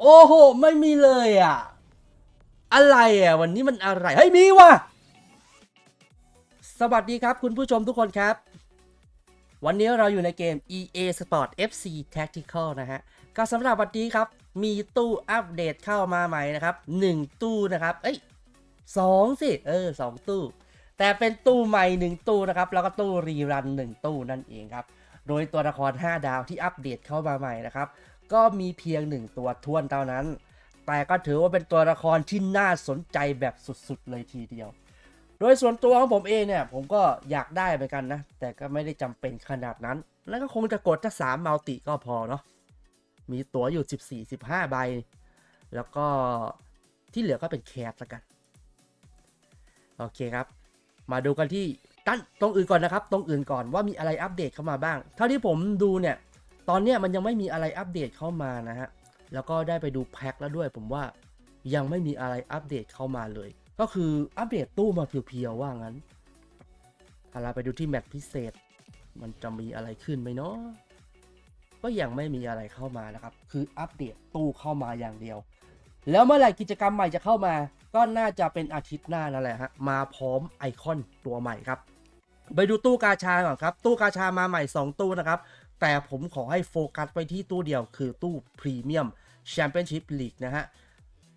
โอ้โห ไม่มีเลยอะ อะไรอะ วันนี้มันอะไร เฮ้ย มีว่ะ สวัสดีครับคุณผู้ชมทุกคนครับ วันนี้เราอยู่ในเกม EA Sport FC Tactical นะฮะ ก็สำหรับวันนี้ครับ มีตู้อัปเดตเข้ามาใหม่นะครับ 1 ตู้นะครับ เอ้ยสองสิ เออสองตู้ แต่เป็นตู้ใหม่ 1 ตู้นะครับ แล้วก็ตู้รีรัน 1 ตู้นั่นเองครับ โดยตัวละคร 5 ดาวที่อัปเดตเข้ามาใหม่นะครับ ก็มีเพียง1ตัวทวนเท่านั้น แต่ก็ถือว่าเป็นตัวละครที่น่าสนใจแบบสุดๆเลยทีเดียว โดยส่วนตัวของผมเองเนี่ยผมก็อยากได้เหมือนกันนะ แต่ก็ไม่ได้จำเป็นขนาดนั้น แล้วก็คงจะกดถ้า3มัลติก็พอเนาะ มีตัวอยู่ 14 15 ใบ แล้วก็ที่เหลือก็เป็นแคสละกัน โอเคครับ มาดูกันที่ตั้นตรงอื่นก่อนนะครับ ตรงอื่นก่อนว่ามีอะไรอัปเดตเข้ามาบ้าง เท่าที่ผมดูเนี่ย ตอนเนี้ยมันยังไม่มีอะไรอัปเดตเข้ามานะฮะ แล้วก็ได้ไปดูแพ็คแล้วด้วย ผมว่ายังไม่มีอะไรอัปเดตเข้ามาเลย ก็คืออัปเดตตู้มาเพียวๆว่างั้นถ้าเราไปดูที่แมตช์พิเศษ มันจะมีอะไรขึ้นไหมเนาะก็ยังไม่มีอะไรเข้ามานะครับ คืออัปเดตตู้เข้ามาอย่างเดียว แล้วเมื่อไหร่กิจกรรมใหม่จะเข้ามา ก็น่าจะเป็นอาทิตย์หน้านั่นแหละฮะ มาพร้อมไอคอนตัวใหม่ครับ ไปดูตู้กาชาก่อนครับ ตู้กาชามาใหม่ 2 ตู้นะครับ แต่ผมขอให้โฟกัสไปที่ตู้เดียวคือตู้พรีเมียมแชมเปี้ยนชิพลีกนะฮะ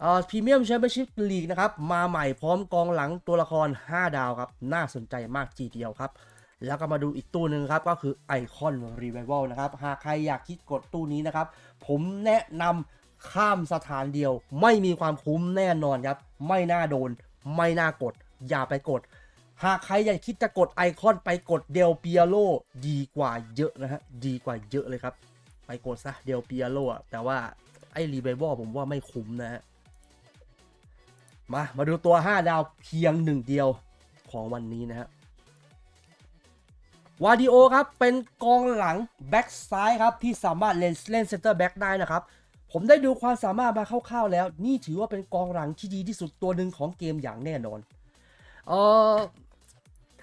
เอ่อพรีเมียมแชมเปี้ยนชิพลีกนะครับ มาใหม่พร้อมกองหลังตัวละคร 5 ดาวครับ น่าสนใจมากทีเดียวครับ แล้วก็มาดูอีกตู้หนึ่งครับ ก็คือไอคอนรีไว a l นะครับ หากใครอยากคิดกดตู้นี้นะครับ ผมแนะนำข้ามสถานเดียว ไม่มีความคุ้มแน่นอนครับ ไม่น่าโดน ไม่น่ากด อย่าไปกด หากใครอยากคิดจะกดไอคอนไปกดเดลเปียโลดีกว่าเยอะนะฮะ ดีกว่าเยอะเลยครับ ไปกดซะเดลเปียโลอะแต่ว่าไอรีไว a l ผมว่าไม่คุ้มนะฮะ มา มาดูตัว 5 ดาวเพียงหนึ่งเดียวของวันนี้นะฮะวาดิโอครับ เป็นกองหลังแบ็กซ้ายครับ ที่สามารถเล่นเล่นเซนเตอร์แบ็กได้นะครับ ผมได้ดูความสามารถมาคร่าวๆแล้ว นี่ถือว่าเป็นกองหลังที่ดีที่สุดตัวหนึ่งของเกมอย่างแน่นอน เออ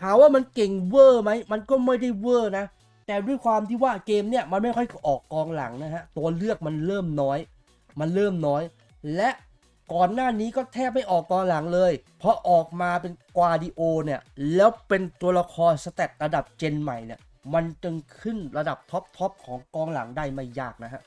ถามว่ามันเก่งเวอร์ไหมมันก็ไม่ได้เวอร์นะ แต่ด้วยความที่ว่าเกมเนี่ยมันไม่ค่อยออกกองหลังนะฮะตัวเลือกมันเริ่มน้อย มันเริ่มน้อย และก่อนหน้านี้ก็แทบไม่ออกกองหลังเลย เพราะออกมาเป็นกวาดิโอเนี่ยแล้วเป็นตัวละครสแตทระดับเจนใหม่เนี่ยมันจึงขึ้นระดับท็อปทอปของกองหลังได้ไม่ยากนะฮะ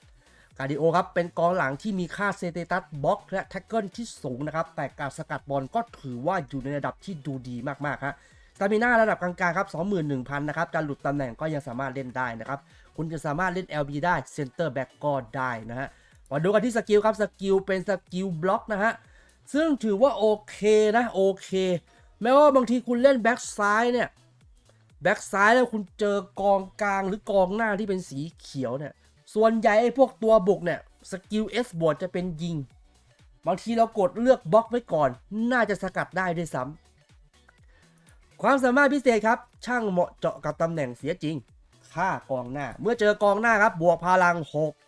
กาดิโอครับเป็นกองหลังที่มีค่าเซเตตัสบล็อกและแท็กเกิลที่สูงนะครับ แต่การสกัดบอลก็ถือว่าอยู่ในระดับที่ดูดีมากๆฮะ ตามิน่าระดับกลางๆครับ21,000นะครับการหลุดตำแหน่งก็ยังสามารถเล่นได้นะครับ คุณจะสามารถเล่น LB ได้เซนเตอร์แบ็กก็ได้นะฮะมาดูกันที่สกิลครับสกิลเป็นสกิลบล็อกนะฮะซึ่งถือว่าโอเคนะโอเค แม้ว่าบางทีคุณเล่นแบ็กซ้ายเนี่ยแบ็กซ้ายแล้วคุณเจอกองกลางหรือกองหน้าที่เป็นสีเขียวเนี่ยส่วนใหญ่ไอ้พวกตัวบุกเนี่ยสกิล S บวกจะเป็นยิง บางทีเรากดเลือกบล็อกไว้ก่อน น่าจะสกัดได้ด้วยซ้ำ ความสามารถพิเศษครับ ช่างเหมาะเจาะกับตำแหน่งเสียจริง ค่ากองหน้า เมื่อเจอกองหน้าครับ บวกพลัง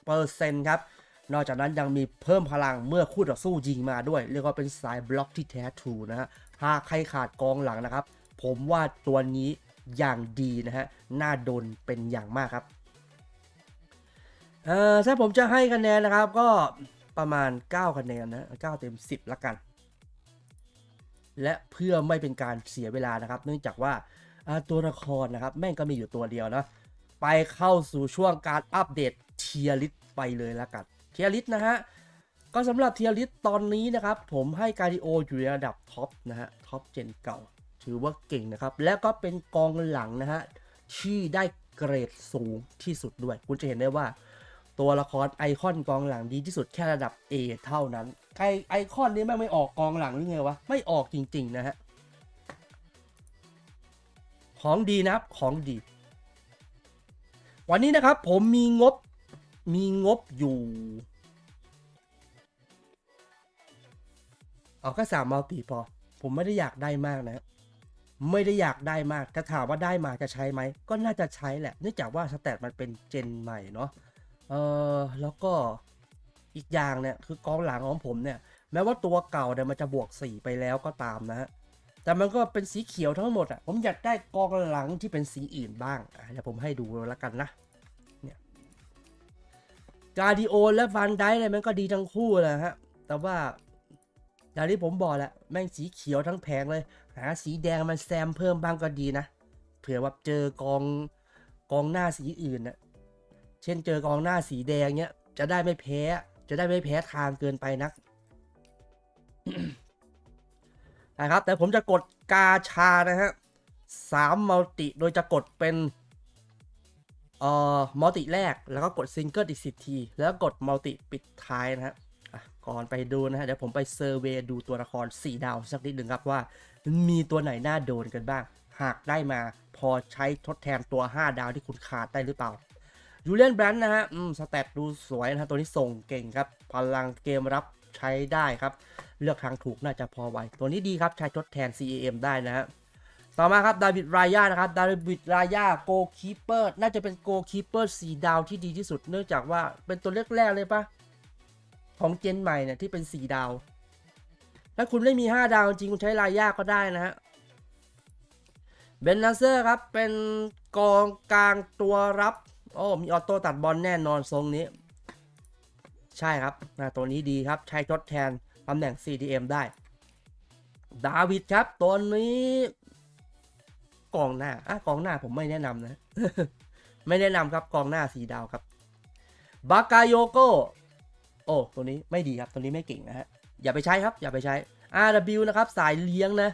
6%ครับ นอกจากนั้นยังมีเพิ่มพลังเมื่อคู่ต่อสู้ยิงมาด้วย เรียกว่าเป็นสายบล็อกที่แท้ทรูนะฮะ หากใครขาดกองหลังนะครับ ผมว่าตัวนี้อย่างดีนะฮะ น่าโดนเป็นอย่างมากครับ เอ่อถ้าผมจะให้คะแนนนะครับก็ประมาณ 9 คะแนนนะ 9 เต็ม 10 ละกัน และเพื่อไม่เป็นการเสียเวลานะครับ เนื่องจากว่าตัวละครนะครับ แม่งก็มีอยู่ตัวเดียวนะไปเข้าสู่ช่วงการอัปเดตเทียริสไปเลยละกันเทียริสนะฮะก็สำหรับเทียริสตอนนี้นะครับ ผมให้การดิโออยู่ในระดับท็อปนะฮะท็อปเจนเก่า ถือว่าเก่งนะครับ และก็เป็นกองหลังนะฮะที่ได้เกรดสูงที่สุดด้วย คุณจะเห็นได้ว่า ตัวละครไอคอนกองหลังดีที่สุดแค่ระดับ A เท่านั้น ไอไอคอนนี้แม่งไม่ออกกองหลังหรือไงวะ ไม่ออกจริง ๆ นะฮะ ของดีนะครับ ของดี วันนี้นะครับ ผมมีงบ มีงบอยู่ เอาแค่สามมัลติพอ ผมไม่ได้อยากได้มากนะ ไม่ได้อยากได้มากถ้าถามว่าได้มาจะใช้ไหม ก็น่าจะใช้แหละ เนื่องจากว่าสแตทมันเป็นเจนใหม่เนาะ เออแล้วก็ อีกอย่างเนี่ยคือกองหลังของผมเนี่ยแม้ว่าตัวเก่าเนี่ยมันจะบวก 4 ไปแล้วก็ตามนะฮะแต่มันก็เป็นสีเขียวทั้งหมดอะ่ะผมอยากได้กองหลังที่เป็นสีอื่นบ้างอะเดี๋ยวผมให้ดูแล้วกันนะเนี่ยกาดิโอและฟันไดเนี่ยมันก็ดีทั้งคู่แหละฮะแต่ว่าอย่างที่ผมบอกแหละแม่งสีเขียวทั้งแผงเลยหาสีแดงมันแซมเพิ่มบ้างก็ดีนะเผื่อว่าเจอกองกองหน้าสีอื่นน่ะเช่นเจอกองหน้าสีแดงเนี้ยจะได้ไม่แพ้ จะได้ไม่แพ้ทางเกินไปนักนะครับ แต่ผมจะกดกาชานะฮะสามมัลติโดยจะกดเป็นเอ่อมัลติแรกแล้วก็กดซิงเกิลอีกสิทีแล้วกดมัลติปิดท้ายนะฮะอะก่อนไปดูนะฮะเดี๋ยวผมไปเซอร์เวย์ดูตัวละคร 4 ดาวสักนิดหนึ่งครับว่า มีตัวไหนน่าโดนกันบ้าง หากได้มาพอใช้ทดแทนตัว 5 ดาวที่คุณขาดได้หรือเปล่า ยูเลียนแบรนด์นะฮะอืมสแตทดูสวยนะฮะตัวนี้ส่งเก่งครับ พลังเกมรับใช้ได้ครับ เลือกทางถูกน่าจะพอไหว ตัวนี้ดีครับ ใช้ทดแทน CAM ได้นะฮะต่อมาครับดาวิดรายานะครับดาวิดรายาโกคีเปอร์น่าจะเป็นโกคีเปอร์สีดาวที่ดีที่สุด เนื่องจากว่าเป็นตัวแรกๆเลยปะของเจนใหม่เนี่ยที่เป็นสีดาว ถ้าคุณไม่มี 5 ดาวจริงคุณใช้รายาก็ได้นะฮะเบนนาเซอร์ครับเป็นกองกลางตัวรับ โอ้ มีออโต้ตัดบอลแน่นอนทรงนี้ ใช่ครับนะตัวนี้ดีครับ ใช้ทดแทนตำแหน่ง CDM ได้ ดาวิดครับ ตัวนี้ กองหน้าอะกองหน้าผมไม่แนะนำนะ ไม่แนะนำครับกองหน้าสีดาวครับ บากาโยโกโอ้ ตัวนี้ไม่ดีครับ ตัวนี้ไม่เก่งนะฮะ อย่าไปใช้ครับ อย่าไปใช้ RW นะครับ สายเลี้ยงนะ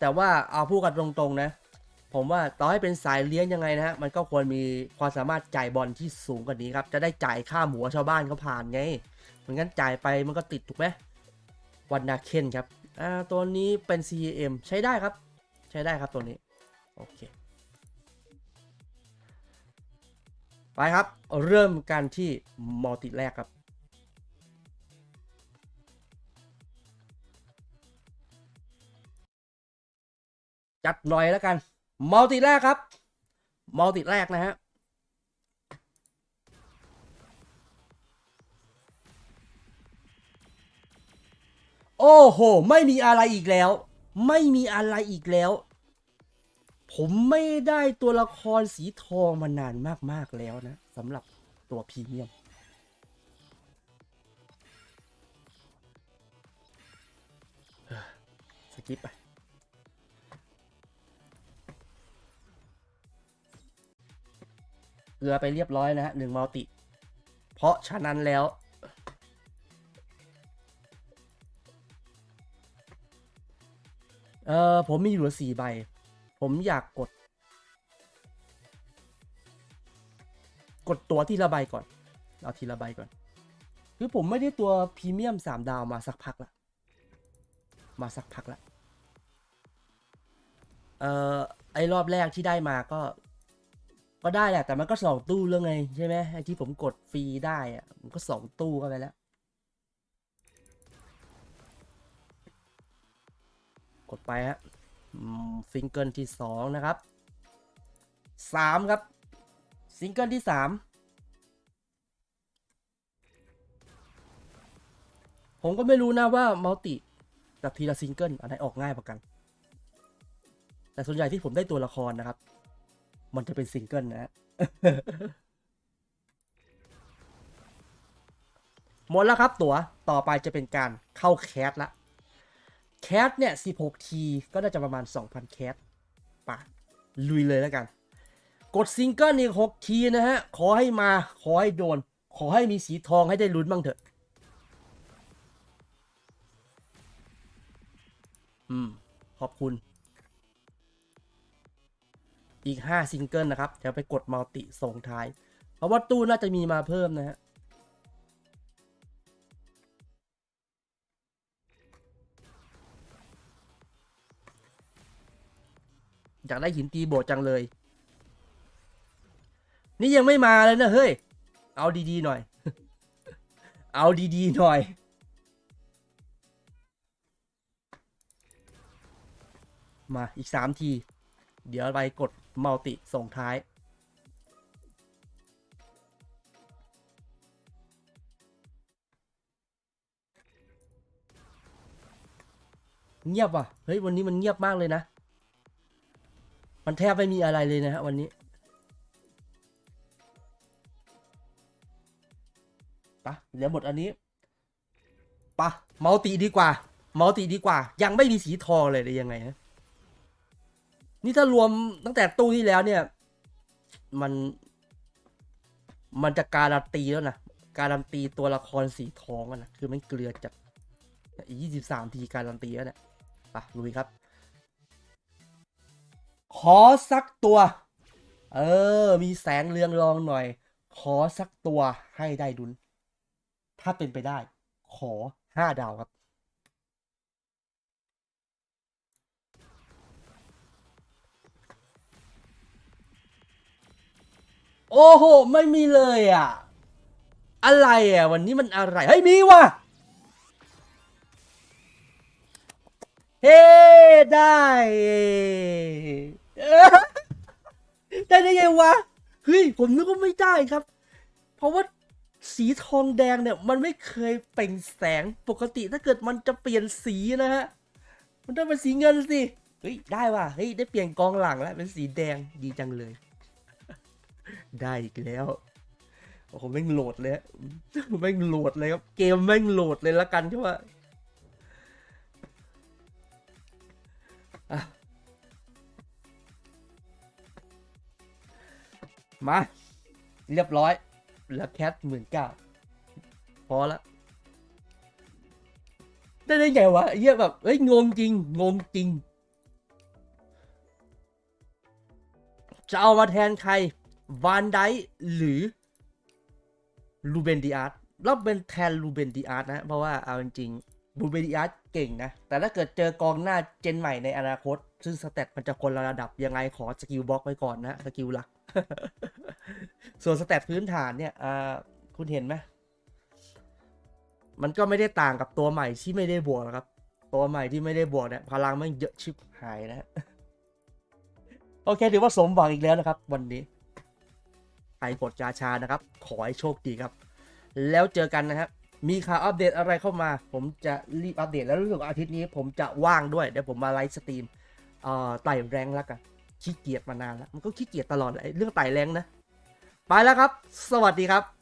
แต่ว่าเอาพูดกันตรงๆนะ ผมว่าต่อให้เป็นสายเลี้ยงยังไงนะฮะมันก็ควรมีความสามารถจ่ายบอลที่สูงกว่านี้ครับ จะได้จ่ายค่าหมูชาวบ้านเขาผ่านไงเหมือนกันจ่ายไปมันก็ติดถูกไหมวันนาเคนครับอ่าตัวนี้เป็น CAM ใช้ได้ครับ ใช้ได้ครับตัวนี้ โอเค ไปครับ เริ่มกันที่มัลติแรกครับจัดหน่อยแล้วกัน มัลติแรกครับมัลติแรกนะฮะโอ้โห ไม่มีอะไรอีกแล้ว ไม่มีอะไรอีกแล้ว ผมไม่ได้ตัวละครสีทองมานานมาก ๆ แล้วนะสำหรับตัวพรีเมียม สกิปไป เกลือไปเรียบร้อยนะฮะหนึ่งมัลติ เพราะฉะนั้นแล้ว เออผมมีอยู่สี่ใบ ผมอยากกด กดตัวที่ละใบก่อน เอาทีละใบก่อน คือผมไม่ได้ตัวพรีเมียมสามดาวมาสักพักละ มาสักพักละ เอ่อไอรอบแรกที่ได้มาก็ ก็ได้แหละ แต่มันก็สองตู้แล้วไงใช่ไหมไอที่ผมกดฟรีได้อะมันก็สองตู้ก็ไปแล้ว กดไปฮะซิงเกิลที่สองนะครับสามครับซิงเกิลที่สามผมก็ไม่รู้นะว่ามัลติกับทีละซิงเกิลอันไหนออกง่ายกว่ากัน แต่ส่วนใหญ่ที่ผมได้ตัวละครนะครับ มันจะเป็นซิงเกิลนะฮะหมดแล้วครับตัวต่อไปจะเป็นการเข้าแคสละแคสเนี่ย 16 ทีก็น่าจะประมาณ 2,000 แคสปะลุยเลยแล้วกัน กดซิงเกิลอีก6ทีนะฮะ ขอให้มา ขอให้โดน ขอให้มีสีทองให้ได้ลุ้นบ้างเถอะ อืม ขอบคุณ อีก 5 ซิงเกิลนะครับ เดี๋ยวไปกดมัลติส่งท้าย เพราะว่าตู้น่าจะมีมาเพิ่มนะฮะอยากได้หินตีโบสถ์จังเลย นี่ยังไม่มาเลยนะเฮ้ย เอาดีๆหน่อย เอาดีๆหน่อย มาอีกสามที เดี๋ยวไปกด มัลติส่งท้าย เงียบว่ะ เฮ้ย วันนี้มันเงียบมากเลยนะ มันแทบไม่มีอะไรเลยนะฮะวันนี้ปะเหลือหมดอันนี้ปะมัลติดีกว่ามัลติดีกว่า ยังไม่มีสีทองเลยเลยยังไงฮะ นี่ถ้ารวมตั้งแต่ตู้ที่แล้วเนี่ย มัน มันจะการันตีแล้วนะ การันตีตัวละครสีทองอะนะคือมันเกลือจากอีกยี่สิบสามทีการันตีแล้วเนี่ยไปะลุยครับ ขอสักตัว เออ มีแสงเรืองรองหน่อย ขอสักตัวให้ได้ดุลถ้าเป็นไปได้ ขอห้าดาวครับ โอ้โห ไม่มีเลยอะ อะไรอะ วันนี้มันอะไร เฮ้ย มีว่ะ เฮ้ ได้ ได้ได้ไงวะ เฮ้ย ผมนึกว่าไม่ได้ครับ เพราะว่าสีทองแดงเนี่ย มันไม่เคยเปล่งแสงปกติถ้าเกิดมันจะเปลี่ยนสีนะฮะ มันต้องเป็นสีเงินสิ เฮ้ย ได้ว่ะ เฮ้ย ได้เปลี่ยนกองหลังแล้ว เป็นสีแดงดีจังเลย ได้อีกแล้วโอ้โหแม่งโหลดเลยแม่งโหลดเลยครับ เกมแม่งโหลดเลยละกันใช่ปะอะมา เรียบร้อย แล้วแคทหมื่นเก้าพอละ ได้ได้ไงวะเหี้ยแบบเฮ้ย งงจริง งงจริง จะเอามาแทนใคร วานไดหรือลูเบนดิอาร์ตแล้วเป็นแทนลูเบนดิอาร์ตนะ เพราะว่าเอาจริงๆลูเบนดิอาร์ตเก่งนะ แต่ถ้าเกิดเจอกองหน้าเจนใหม่ในอนาคต ซึ่งสเตตมันจะคนละระดับยังไงขอสกิลบล็อกไว้ก่อนนะ สกิลหลัก ส่วนสเตตพื้นฐานเนี่ยคุณเห็นไหมมันก็ไม่ได้ต่างกับตัวใหม่ที่ไม่ได้บวกหรอกครับ ตัวใหม่ที่ไม่ได้บวกเนี่ยพลังมันเยอะชิบหายนะโอเคถือว่าสมหวังอีกแล้วนะครับ วันนี้ รกดกาชานะครับ ขอให้โชคดีครับ แล้วเจอกันนะครับ มีข่าวอัปเดตอะไรเข้ามา ผมจะรีบอัปเดตแล้วรู้สึกว่าอาทิตย์นี้ผมจะว่างด้วย เดี๋ยวผมมาไลฟ์สตรีมไต่แรงแล้วกันขี้เกียจมานานแล้ว มันก็ขี้เกียจตลอดเลยเรื่องไต่แรงนะ ไปแล้วครับ สวัสดีครับ